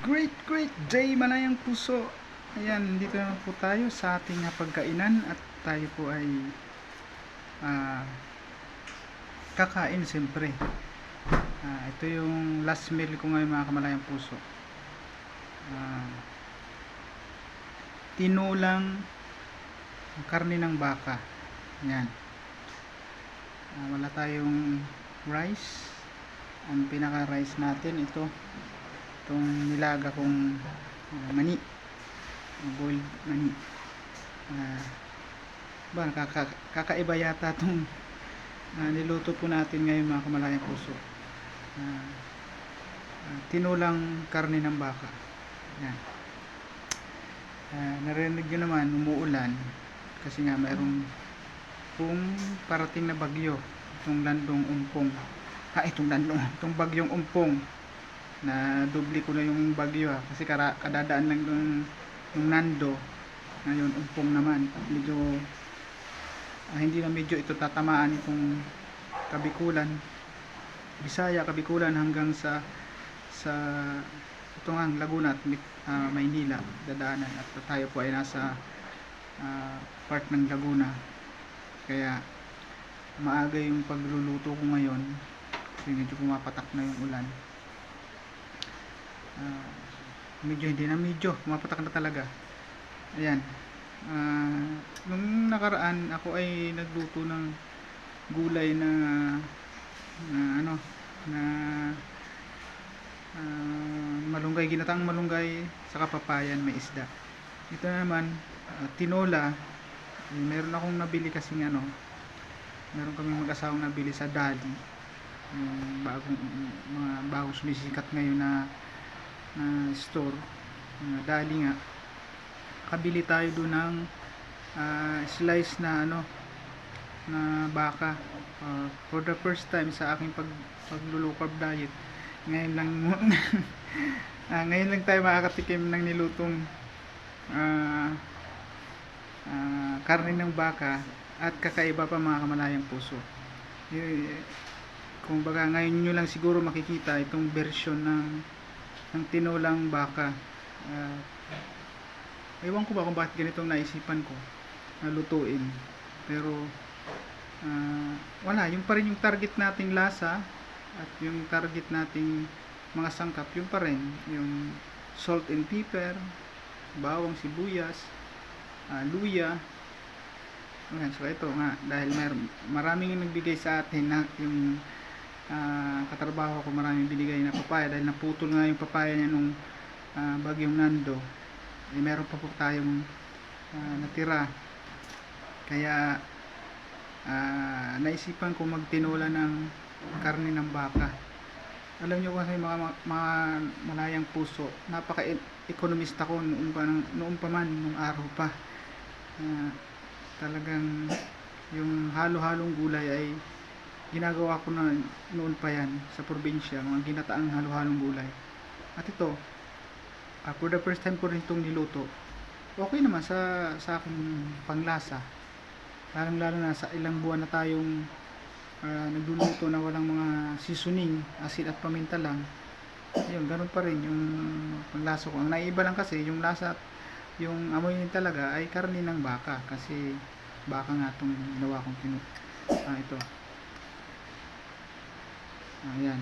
Great, great day malayang puso. Ayan, dito na po tayo sa ating pagkainan at tayo po ay ah, kakain siyempre. Ah, ito yung last meal ko ngayon mga kamalayang puso. Ah, tinulang karne ng baka. Yan. Ah, wala tayong rice. Ang pinaka rice natin ito itong nilaga kong uh, mani. Boiled mani. Uh, ba kaka, kakaiba yata itong uh, niluto po natin ngayon mga kamalayang puso. Uh, uh, tinulang karne ng baka. Yan. Uh, narinig nyo naman umuulan. Kasi nga mayroong kung parating na bagyo. Itong landong umpong. Ah itong landong itong bagyong umpong na doble ko na yung bagyo ha kasi kara, kadadaan lang yung, yung nando. Ngayon umpong naman. Medyo ah, hindi na medyo ito tatamaan itong kabikulan. Bisaya, kabikulan hanggang sa sa ito nga Laguna at uh, Maynila. Dadaanan at tayo po ay nasa uh, part ng Laguna. Kaya maaga yung pagluluto ko ngayon. Kasi medyo pumapatak na yung ulan Ah, medyo hindi na medyo. Pumapatak na talaga. Ayan. Uh, nung nakaraan ako ay nagluto ng gulay na na ano na uh, malunggay ginataang malunggay sa kapapayan may isda. Ito naman uh, tinola. Eh, meron akong nabili kasing ano meron kaming mag-asawang nabili sa Dali. Yung bagong mga bagong sumisikat ngayon na uh, store. Uh, dali nga. Kabili tayo doon ng uh, slice na ano na baka. Uh, for the first time sa aking pag carb diet. Ngayon lang uh, ngayon lang tayo makakatikim ng nilutong uh, uh, karne ng baka at kakaiba pa mga kamalayang puso. Y- kung baga ngayon nyo lang siguro makikita itong version ng ng tinulang baka. Uh, ewan ko ba kung bakit ganitong naisipan ko na lutuin. Pero uh, wala. Yung pa rin yung target nating lasa at yung target nating mga sangkap yung pa rin. Yung salt and pepper bawang sibuyas uh, luya. Ayan, so ito nga dahil mer maraming nagbigay sa atin na yung uh, katrabaho ko maraming binigay na papaya dahil naputol nga yung papaya niya nung uh, bagyong nando. Eh, meron pa po tayong uh, natira. Kaya uh, naisipan ko magtinola ng karne ng baka. Alam nyo kasi mga, mga malayang puso napaka ekonomista ko noon pa, noon pa man nung araw pa. Uh, talagang yung halo-halong gulay ay ginagawa ko na noon pa yan sa probinsya, mga ginataang halo-halong gulay. At ito, uh, for the first time ko rin itong niluto, okay naman sa, sa aking panglasa. Lalong lalo na sa ilang buwan na tayong uh, nagluluto na walang mga seasoning, asin at paminta lang. Ayun, ganun pa rin yung panglasa ko. Ang naiba lang kasi, yung lasa yung amoy niya talaga ay karne ng baka kasi baka nga itong ginawa kong pinu ah, ito ayan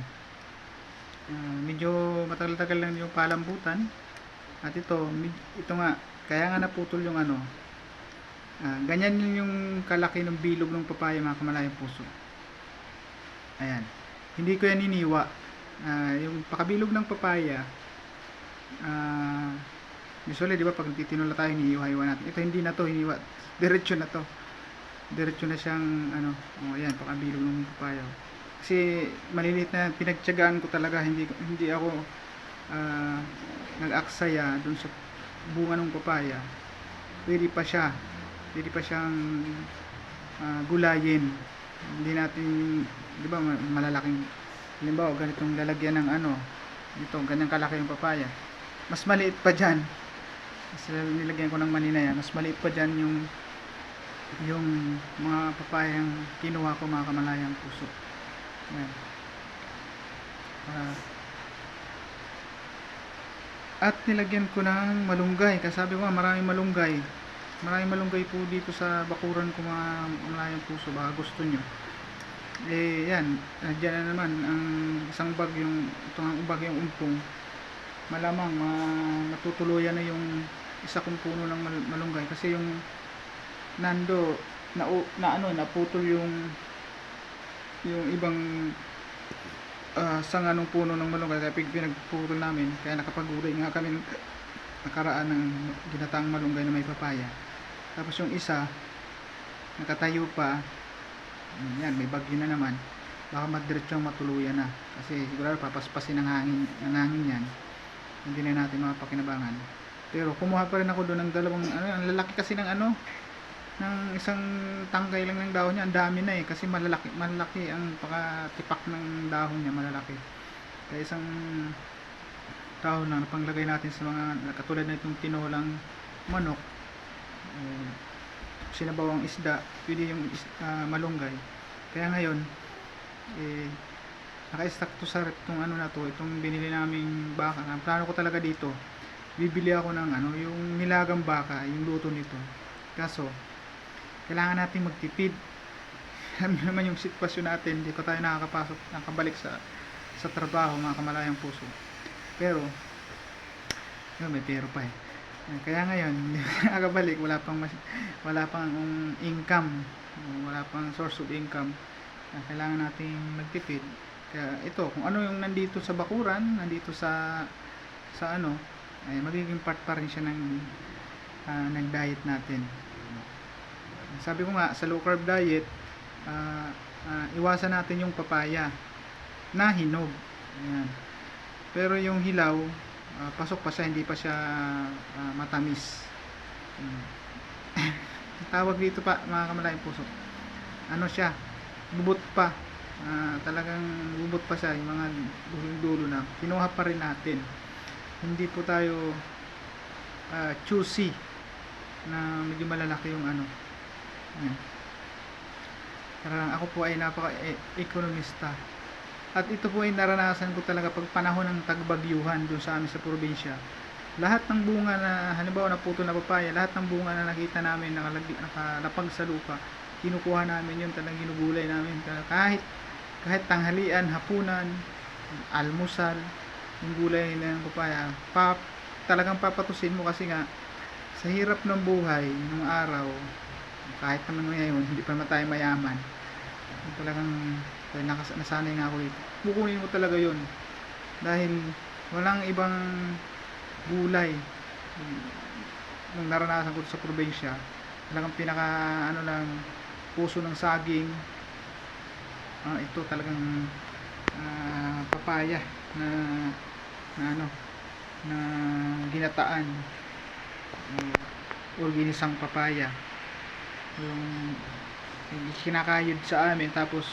ah, medyo matagal-tagal lang yung palambutan at ito ito nga kaya nga naputol yung ano ah, ganyan yun yung kalaki ng bilog ng papaya mga kamalayang puso ayan hindi ko yan iniwa ah, yung pakabilog ng papaya ah Usually, di ba, pag titinola tayo, hinihiwa-hiwa natin. Ito, hindi na to, hiniwa. Diretso na to. Diretso na siyang, ano, oh, ayan, pakabilog ng papaya. Kasi, maliliit na, pinagtyagaan ko talaga, hindi, hindi ako, uh, nag-aksaya dun sa bunga ng papaya. Pwede pa siya. Pwede pa siyang uh, gulayin. Hindi natin, di ba, malalaking, halimbawa, ganitong lalagyan ng ano, ito, ganyang kalaki yung papaya. Mas maliit pa dyan kasi nilagyan ko ng mani na yan mas maliit pa dyan yung yung mga papayang kinuha ko mga kamalayang puso At nilagyan ko ng malunggay. Kasi sabi ko nga, maraming malunggay. Maraming malunggay po dito sa bakuran ko mga malayang puso. Baka gusto nyo. Eh, yan. Diyan na naman ang isang bag yung, ito ang bag yung umpong. Malamang ma, matutuluyan na yung isa kong puno ng mal- malunggay. Kasi yung nando, na, na ano, naputol yung yung ibang ah, sanga ng puno ng malunggay kaya pinagputol namin kaya nakapagulay nga kami ng nakaraan ng ginataang malunggay na may papaya. Tapos yung isa nakatayo pa yan may bagyo na naman. Baka madiretsyong matuluyan na kasi sigurado papaspasin ng hangin ng hangin yan. Hindi na natin mapakinabangan. Pero kumuha pa rin ako doon ng dalawang ano ang lalaki kasi ng ano ng isang tangkay lang ng dahon niya, ang dami na eh kasi malalaki malalaki ang pakatipak ng dahon niya, malalaki. Kaya isang dahon na panglagay natin sa mga katulad na itong tinolang manok. Eh, sinabawang isda, pwede yung ah, malunggay. Kaya ngayon eh naka-stack to sa itong ano na to, itong binili naming baka. Ang plano ko talaga dito, bibili ako ng ano, yung nilagang baka, yung luto nito. Kaso, kailangan natin magtipid. Alam niyo naman yung sitwasyon natin, hindi ko tayo nakakapasok, nakabalik sa sa trabaho, mga kamalayang puso. Pero, yun, may pero pa eh. Kaya ngayon, hindi nakakabalik, wala pang mas, wala pang um, income, wala pang source of income. Kaya kailangan natin magtipid. Kaya ito, kung ano yung nandito sa bakuran, nandito sa sa ano, ay magiging part pa rin siya ng ah, ng diet natin. Sabi ko nga, sa low carb diet, ah, ah, iwasan natin yung papaya na hinog. Ayan. Pero yung hilaw, ah, pasok pa siya, hindi pa siya ah, matamis. Mm. Tawag dito pa, mga kamalayang puso. Ano siya? Bubot pa. Ah, talagang bubot pa siya, yung mga dulo-dulo na. Kinuha pa rin natin. Hindi po tayo ah, choosy na medyo malalaki yung ano. Ayan. Karang ako po ay napaka-ekonomista. At ito po ay naranasan ko talaga pag panahon ng tagbagyuhan doon sa amin sa probinsya. Lahat ng bunga na, halimbawa naputol na papaya, lahat ng bunga na nakita namin nakalagi, nakalapag sa lupa, kinukuha namin yun, talagang ginugulay namin. Kahit, kahit tanghalian, hapunan, almusal, yung gulay ng papaya, pa, talagang papatusin mo kasi nga, sa hirap ng buhay, nung araw, kahit naman ngayon, hindi pa naman tayo mayaman. Yung Talagang dahil nakas- nasanay nga ako dito. Kukunin mo talaga yon Dahil walang ibang gulay. Nung naranasan ko sa probinsya, talagang pinaka ano lang, puso ng saging. Ah, ito talagang ah, papaya na na ano na ginataan uh, or ginisang papaya yung, yung kinakayod sa amin tapos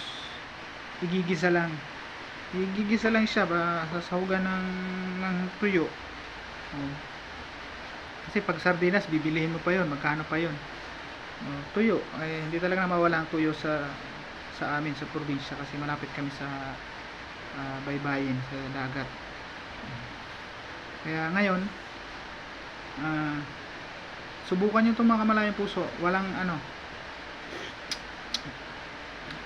igigisa lang. Igigisa lang siya ba sasahugan ng, ng tuyo. Oh. kasi pag sardinas bibilihin mo pa yon magkano pa yon oh, tuyo. Eh, hindi talaga mawala ang tuyo sa sa amin sa probinsya kasi malapit kami sa ah, baybayin sa dagat. Kaya ngayon ah subukan nyo itong mga kamalayang puso. Walang ano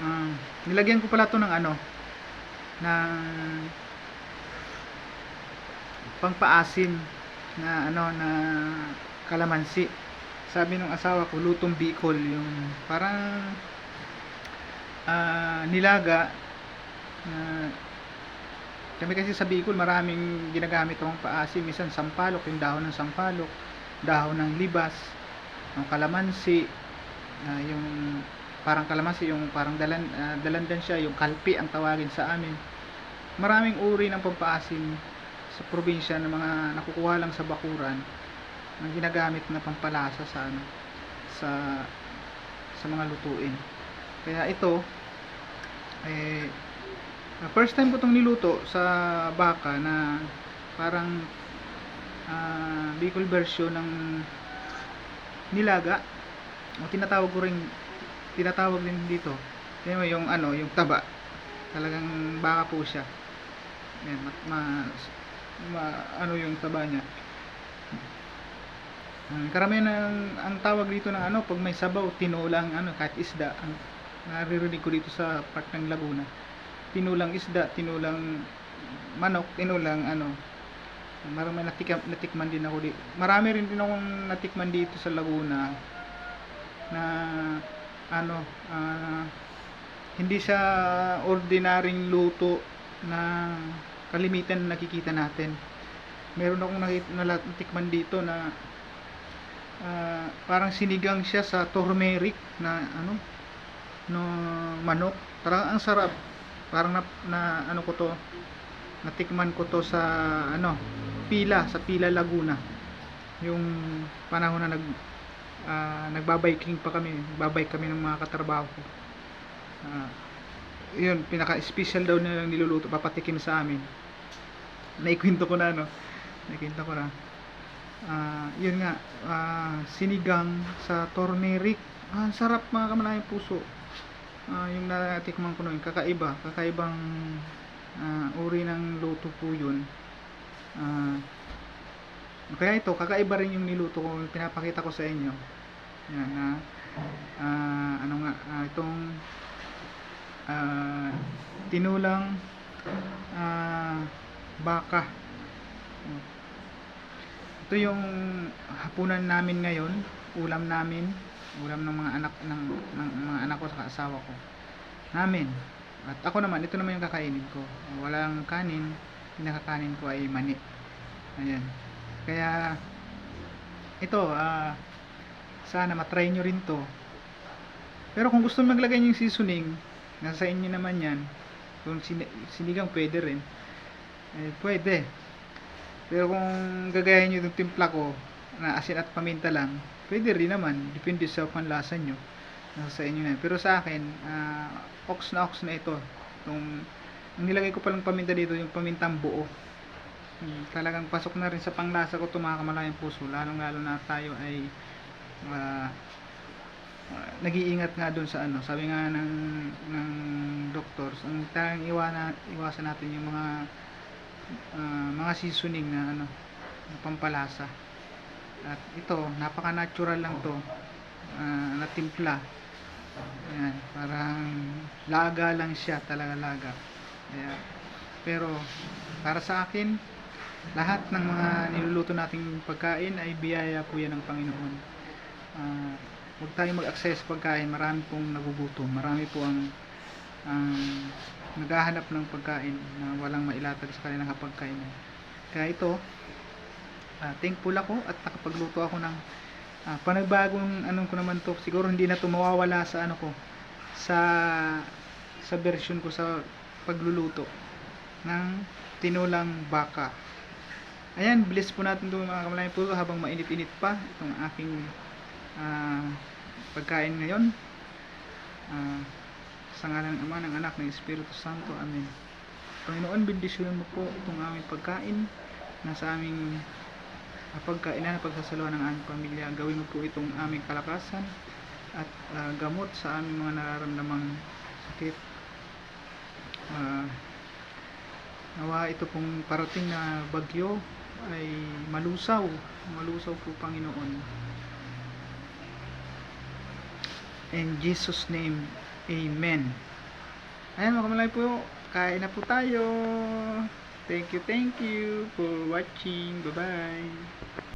ah, nilagyan ko pala to ng ano ng pangpaasim na ano na kalamansi. Sabi ng asawa ko lutong bicol yung parang ah, nilaga na kami kasi sa Bicol maraming ginagamit ng paasim. Minsan sampalok yung dahon ng sampalok dahon ng libas ng kalamansi ah, yung parang kalamansi yung parang dalan, ah, dalandan siya yung kalpi ang tawagin sa amin. Maraming uri ng pampaasim sa probinsya ng mga nakukuha lang sa bakuran na ginagamit na pampalasa sa ano sa sa mga lutuin. Kaya ito eh ah, first time ko itong niluto sa baka na parang ah, Bicol version ng nilaga. O tinatawag ko rin tinatawag din dito Tingnan mo yung ano yung taba talagang baka po siya Ayan, mat, ma, ma, ano yung taba niya. Ang karamihan ng ang tawag dito ng ano, pag may sabaw, tinulang ano, kahit isda. Ang naririnig ko dito sa part ng Laguna. Tinulang isda, tinulang manok, tinulang ano. Marami natikman, natikman din ako di. Marami rin din akong natikman dito sa Laguna na ano, ah, hindi siya ordinaryong luto na kalimitan na nakikita natin. Meron akong natikman dito na ah, parang sinigang siya sa turmeric na ano no manok. Parang ang sarap. Parang na, na ano ko to natikman ko to sa ano Pila sa Pila Laguna. Yung panahon na nag ah, nagbabiking pa kami, babike kami ng mga katrabaho ko. Ah, yun, pinaka-special daw nilang niluluto, papatikim sa amin. Naikwento ko na, no? Naikwento ko na. Ah, yun nga, ah, sinigang sa turmeric. Ah, sarap mga kamalayang puso. Ah, yung natikman ko noon, kakaiba, kakaibang ah, uri ng luto po yun. Ah, kaya ito, kakaiba rin yung niluto ko, pinapakita ko sa inyo. Yan, na ah, ano nga, ah, itong ah, tinulang ah, baka. Ito yung hapunan namin ngayon, ulam namin, ulam ng mga anak ng, ng mga anak ko sa asawa ko. Namin. At ako naman, ito naman yung kakainin ko. Walang kanin, pinakakanin ko ay mani. Ayan. Kaya ito, ah sana matry nyo rin to. Pero kung gusto maglagay yung seasoning, nasa inyo naman yan. Kung sini- sinigang pwede rin. Eh, pwede. Pero kung gagayahin nyo itong timpla ko, na asin at paminta lang, pwede rin naman. Depende sa panlasa nyo. Nasa sa inyo na. Pero sa akin, ah, ox na ox na ito. Itong, ang nilagay ko palang paminta dito, yung pamintang buo. Hmm, talagang pasok na rin sa panglasa ko ito mga kamalayang puso. Lalong lalo na tayo ay ah, nag-iingat nga doon sa ano. Sabi nga ng, ng doctors, ang talagang iwana, iwasan natin yung mga ah, mga seasoning na ano na pampalasa. At ito napaka natural lang to ah, na timpla. Ayan, parang laga lang siya talaga laga. Kaya, pero para sa akin lahat ng mga niluluto nating pagkain ay biyaya po yan ng Panginoon Ah, huwag tayong mag-access pagkain marami pong nagugutom marami po ang ang naghahanap ng pagkain na walang mailatag sa kanilang hapagkainan. Kaya ito, ah, thankful ako at nakapagluto ako ng ah, panibagong anong ko naman to, siguro hindi na to mawawala sa ano ko, sa sa version ko sa pagluluto ng tinulang baka. Ayan, bliss po natin ito mga kamalayan po habang mainit-init pa itong aking ah, pagkain ngayon. Ah, sa ngalan ng Ama, ng Anak, ng Espiritu Santo. Amen. Panginoon, bendisyonan mo po itong aming pagkain na sa aming uh, pagkainan at pagsasaluhan ng aming pamilya. Gawin mo po itong aming kalakasan at ah, gamot sa aming mga nararamdamang sakit. Ah, nawa ito pong parating na bagyo ay malusaw. Malusaw po, Panginoon. In Jesus' name, Amen. Ayan mga kamalay po, kain na po tayo. Thank you, thank you for watching. Bye-bye.